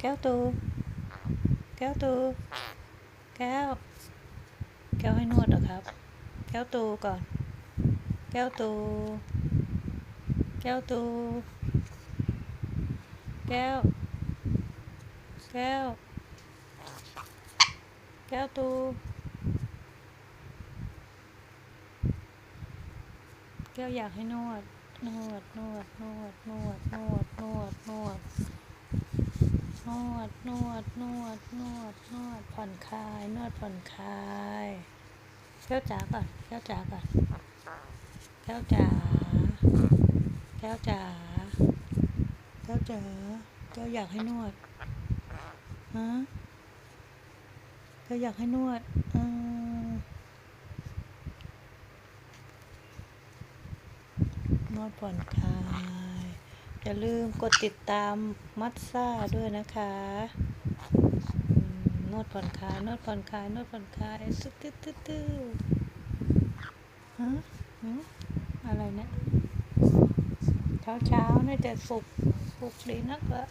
แก้วตู แก้วตู แก้ว แก้วให้นวดเหรอครับ แก้วตูก่อน แก้วตู แก้วตู แก้ว แก้ว แก้วตู แก้วอยากให้นวด นวด นวด นวด นวด นวด วดนวดนวดนวดนวดผ่อนคลาย นวดผ่อนคลายแก้วจ๋าก่อนแก้วจ๋าก่อนแก้วจ๋าแก้วจ๋าแก้วจ๋าแก้วอยากให้นวดฮะแก้วอยากให้นวดอืมนวดผ่อนคลาย อย่าลืมกดติดตามมัดซ่าด้วยนะคะนวดผ่อนคลายนวดผ่อนคลายนวดผ่อนคลายตึ๊ดตึ๊ดตึ๊ดตึ๊ดฮะอะไรเนี่ยเช้าเช้าน่าจะปลุกปลุกดีนักละ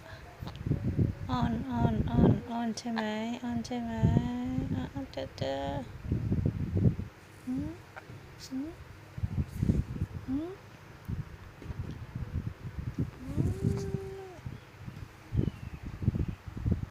อ่อนอ่อนอ่อนอ่อนใช่ไหมอ่อนใช่ไหมอ่อนเจอเจอหืมหืมหืม